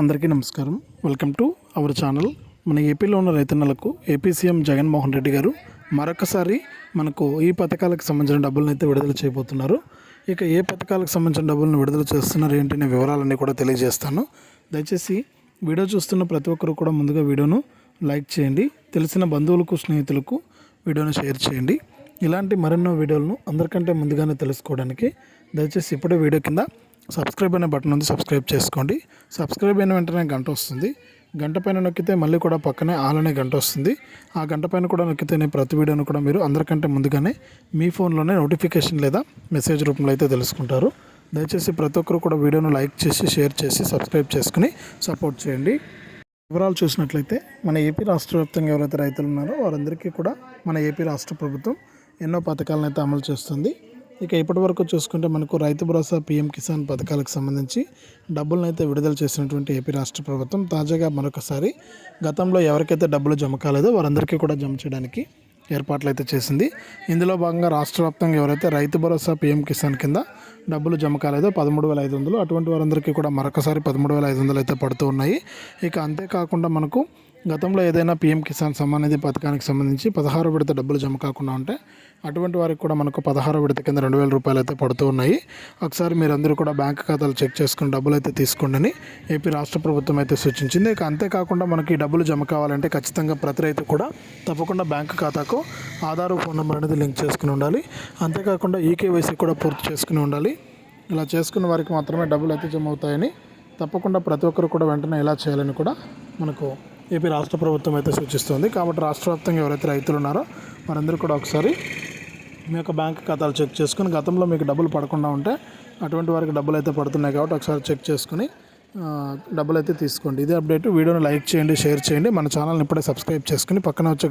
అందరికీ నమస్కారం. Welcome to our channel మన ఏపీలో ఉన్న రైతన్నలకు ఏపీ సీఎం జగన్మోహన్ రెడ్డి గారు మరొకసారి మనకు ఈ పథకాలకు సంబంధించిన డబ్బులను అయితే విడుదల చేయబోతున్నారు. ఇక ఏ పథకాలకు సంబంధించిన డబ్బులను విడుదల చేస్తున్నారు ఏంటి అనే వివరాలన్నీ కూడా తెలియజేస్తాను. దయచేసి వీడియో చూస్తున్న ప్రతి ఒక్కరు కూడా ముందుగా వీడియోను లైక్ చేయండి. తెలిసిన బంధువులకు స్నేహితులకు వీడియోను షేర్ చేయండి. ఇలాంటి మరెన్నో వీడియోలను అందరికంటే ముందుగానే తెలుసుకోవడానికి దయచేసి ఇప్పుడే వీడియో కింద సబ్స్క్రైబ్ అనే బటన్ ఉంది సబ్స్క్రైబ్ చేసుకోండి. సబ్స్క్రైబ్ అయిన వెంటనే గంట వస్తుంది. గంట పైన నొక్కితే మళ్ళీ కూడా పక్కనే ఆల్ అనే గంట వస్తుంది. ఆ గంట పైన కూడా నొక్కితేనే ప్రతి వీడియోను కూడా మీరు అందరికంటే ముందుగానే మీ ఫోన్లోనే నోటిఫికేషన్ లేదా మెసేజ్ రూపంలో అయితే తెలుసుకుంటారు. దయచేసి ప్రతి ఒక్కరు కూడా వీడియోను లైక్ చేసి షేర్ చేసి సబ్స్క్రైబ్ చేసుకుని సపోర్ట్ చేయండి. వివరాలు చూసినట్లయితే మన ఏపీ రాష్ట్ర వ్యాప్తంగా ఎవరైతే రైతులు ఉన్నారో వారందరికీ కూడా మన ఏపీ రాష్ట్ర ప్రభుత్వం ఎన్నో పథకాలను అయితే అమలు చేస్తుంది. ఇక ఇప్పటి వరకు చూసుకుంటే మనకు రైతు భరోసా పీఎం కిసాన్ పథకాలకు సంబంధించి డబ్బులను అయితే విడుదల చేసినటువంటి ఏపీ రాష్ట్ర ప్రభుత్వం తాజాగా మరొకసారి గతంలో ఎవరికైతే డబ్బులు జమ కాలేదో వారందరికీ కూడా జమ చేయడానికి ఏర్పాట్లు అయితే చేసింది. ఇందులో భాగంగా రాష్ట్ర వ్యాప్తంగా ఎవరైతే రైతు భరోసా పీఎం కిసాన్ కింద డబ్బులు జమ కాలేదో పదమూడు వేల ఐదు వందలు అటువంటి వారందరికీ కూడా మరొకసారి పదమూడు వేల ఐదు వందలు అయితే పడుతూ ఉన్నాయి. ఇక అంతేకాకుండా మనకు గతంలో ఏదైనా పీఎం కిసాన్ సమ్మాన్ నిధి పథకానికి సంబంధించి పదహారు విడత డబ్బులు జమ కాకుండా ఉంటే అటువంటి వారికి కూడా మనకు పదహారు విడత కింద రెండు వేల రూపాయలు అయితే పడుతూ ఉన్నాయి. ఒకసారి మీరందరూ కూడా బ్యాంక్ ఖాతాలు చెక్ చేసుకుని డబ్బులు అయితే తీసుకోండి ఏపీ రాష్ట్ర ప్రభుత్వం అయితే సూచించింది. ఇక అంతేకాకుండా మనకి ఈ డబ్బులు జమ కావాలంటే ఖచ్చితంగా ప్రతి రైతు కూడా తప్పకుండా బ్యాంక్ ఖాతాకు ఆధార్ ఫోన్ నెంబర్ అనేది లింక్ చేసుకుని ఉండాలి. అంతేకాకుండా ఈకేవైసీ కూడా పూర్తి చేసుకుని ఉండాలి. ఇలా చేసుకున్న వారికి మాత్రమే డబ్బులు అయితే జమ అవుతాయని తప్పకుండా ప్రతి ఒక్కరు కూడా వెంటనే ఇలా చేయాలని కూడా మనకు ఏపీ రాష్ట్ర ప్రభుత్వం అయితే సూచిస్తుంది. కాబట్టి రాష్ట్ర వ్యాప్తంగా ఎవరైతే రైతులు ఉన్నారో వారందరూ కూడా ఒకసారి మీ యొక్క బ్యాంక్ ఖాతాలు చెక్ చేసుకుని గతంలో మీకు డబ్బులు పడకుండా ఉంటే అటువంటి వారికి డబ్బులు అయితే పడుతున్నాయి కాబట్టి ఒకసారి చెక్ చేసుకుని డబ్బులు అయితే తీసుకోండి. ఇదే అప్డేట్. వీడియోని లైక్ చేయండి షేర్ చేయండి. మన ఛానల్ని ఇప్పుడే సబ్స్క్రైబ్ చేసుకుని పక్కన వచ్చే